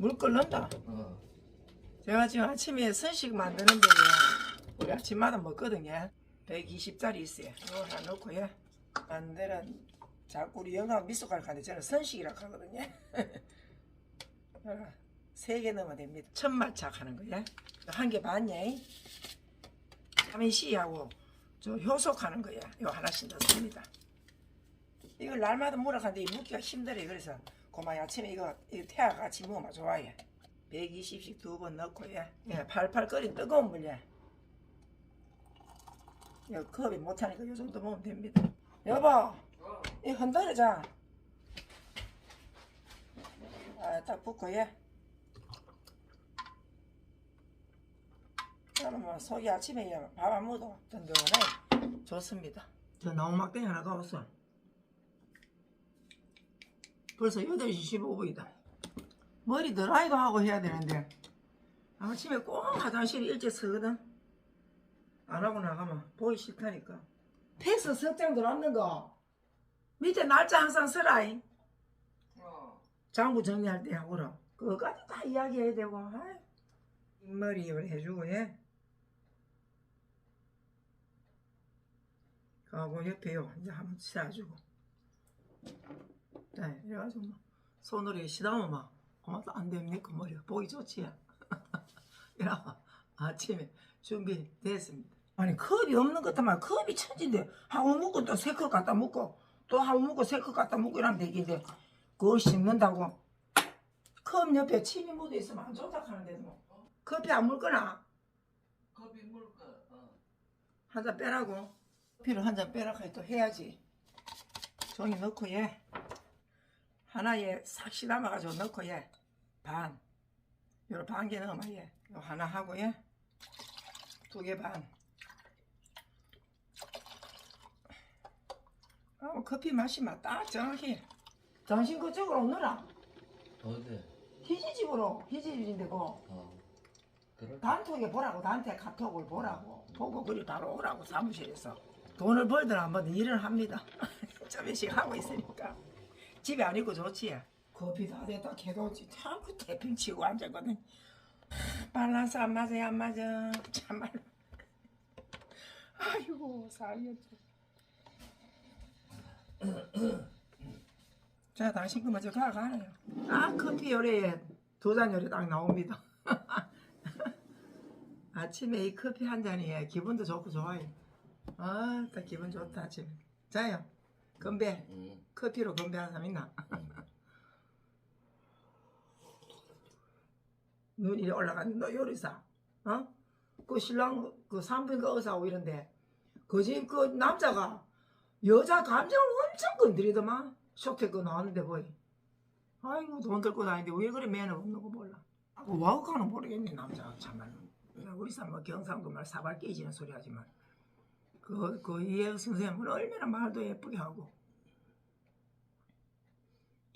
물 끓는다. 어. 제가 지금 아침에 선식 만드는데 우리 아침마다 먹거든요. 120짜리 있어요. 이거 하나 넣고요. 만들은 자꾸 우리 영감 미숫가루 가는데 저는 선식이라고 하거든요. 세개 넣으면 됩니다. 천마착 하는 거야. 한 개 반예. 비타민 C하고 저 효소하는 거야. 이거 하나씩 넣습니다. 이걸 날마다 물어가는데 이 묵기가 힘들어요. 그래서 고마 아침에 이거 태아 같이 먹으면 좋아요. 120씩 두 번 넣고요. 예, 팔팔 끓인 뜨거운 물에. 이거 컵이 못하니까 이 정도 먹으면 됩니다. 여보, 어. 이 흔들어자. 아, 딱 붓고 예. 그러면 뭐 속이 아침에 밥 안 먹어도 든든해 좋습니다. 저 나무 막대기 하나 가왔어. 벌써 8시 15분이다. 머리 드라이도 하고 해야 되는데 아침에 꼭 화장실에 일찍 서거든. 안 하고 나가면 보기 싫다니까. 패스 석장 들어왔는 거 밑에 날짜 항상 써라잉. 어. 장부 정리할 때 하고라. 그거까지 다 이야기해야 되고. 머리를 해주고 예. 하고 옆에요. 이제 한번 씌워주고. 네, 이래가지고 막 손으로 시다면 막 아무도 안 됩니까 머리 보기 좋지. 이라 아침에 준비됐습니다. 아니 컵이 없는 것도 말 컵이 천진데 하고 먹고 또새컵 갖다 먹고 또 하고 먹고 새컵 갖다 먹고 이러면 되겠는데 그걸 씹는다고 컵 옆에 침이 묻어 있으면 안 좋다 하는데 뭐 커피 안 물거나 커피 물까? 어. 한잔 빼라고 커피를 한 잔 빼라고 또 해야지 종이 넣고 얘 하나에 싹시 담아가지고 넣고 얘반. 요런 반개 넣으면 얘요 하나 하고 얘두 개 반. 어, 커피 마시면 딱 정확히. 당신 그쪽으로 오느라. 어디? 희지집으로 희지집인데 그. 어. 단톡에 보라고 단톡 카톡을 보라고. 보고 그리 바로 오라고 사무실에서. 돈을 벌든 안 벌든 일을 합니다. 좀씩 하고 있으니까 집에 안 있고 좋지 커피 다 됐다. 해도 자꾸 태핑 치고 앉았거든. 밸런스 안 맞아요 안 맞아 참말 아이고 살겠지 자 당신 그만 저 가가네요 아 커피 요리에 두잔 요리 딱 나옵니다. 아침에 이 커피 한 잔이 기분도 좋고 좋아요. 아, 딱 기분 좋다 아침에. 자요. 건배. 응. 커피로 건배하는 사람 있나? 눈이 올라가는 너 요리사. 어? 그 신랑 그 산부인과 의사하고 이런데 그집 그 남자가 여자 감정을 엄청 건드리더만 쇼케 그 나왔는데 거의 아이고 돈 들고 다니는데 왜 그래 매너 없는 거 몰라 뭐 와우카는 모르겠네 남자가 참말로 우리 사람 경상도 말 사발 깨지는 소리 하지만 그, 그 이해 선생님은 얼마나 말도 예쁘게 하고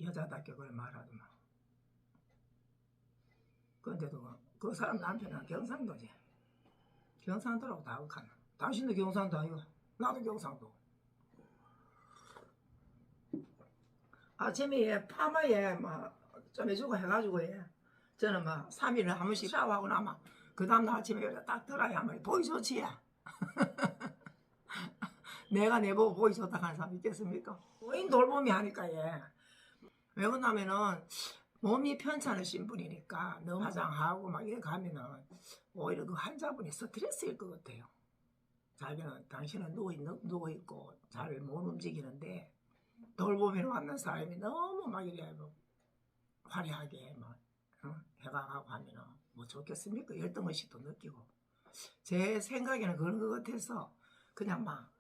여자답게 그래 말하더만. 근데도 그- 그 사람 남편은 경상도지. 경상도라고 다 극하나 당신도 경상도 아이가 나도 경상도. 아침에 얘 파마에 막좀 해주고 해가지고 얘 저는 막 3일에 한 번씩 샤워하고 나면 그 다음날 아침에 딱 들어야 하면 보기 좋지 내가 내보고 보기 좋다 하는 사람 있겠습니까? 부인 돌봄이 하니까 얘. 왜 그러냐면은 몸이 편찮으신 분이니까 너무 화장하고 막 이렇게 가면은 오히려 그 환자분이 스트레스일 것 같아요. 자기는 당신은 누워, 누워 있고 잘 못 움직이는데 돌보미로 왔는 사람이 너무 막 이래 뭐 화려하게 막 어? 해가고 하면은 뭐 좋겠습니까? 열등의식도 느끼고 제 생각에는 그런 것 같아서 그냥 막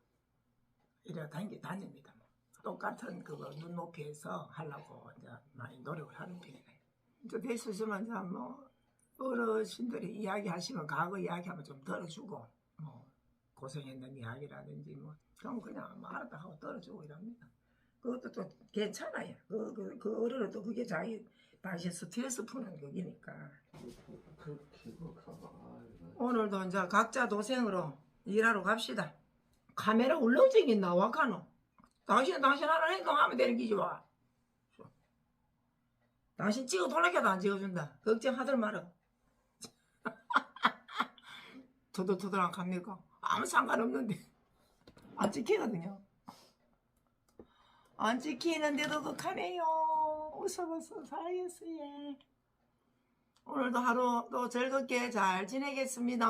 이래 다니, 다닙니다. 뭐. 똑같은 그거 눈높이에서 하려고 이제 많이 노력을 하는 편이에요. 이제 됐으면 이제 뭐 어르신들이 이야기하시면 과거 이야기하면 좀 들어주고 뭐 고생했는 이야기라든지 뭐 그럼 그냥 뭐 알았다 하고 들어주고 이럽니다. 그것도 또 괜찮아요. 그, 그, 그 어른은 또 그게 자기 당시 스트레스 푸는 거기니까. 오늘도 이제 각자 도생으로 일하러 갑시다. 카메라 울렁증이 나와 가노. 당신은 당신 하는 행동하면 되는 기지 와. 당신 찍어 돌려도 안 찍어준다. 걱정하들 마라. 토들토들 안 갑니까? 아무 상관없는데. 안 찍히거든요. 안 찍히는데도 극하네요. 웃어봐서 살겠어요. 오늘도 하루 또 즐겁게 잘 지내겠습니다.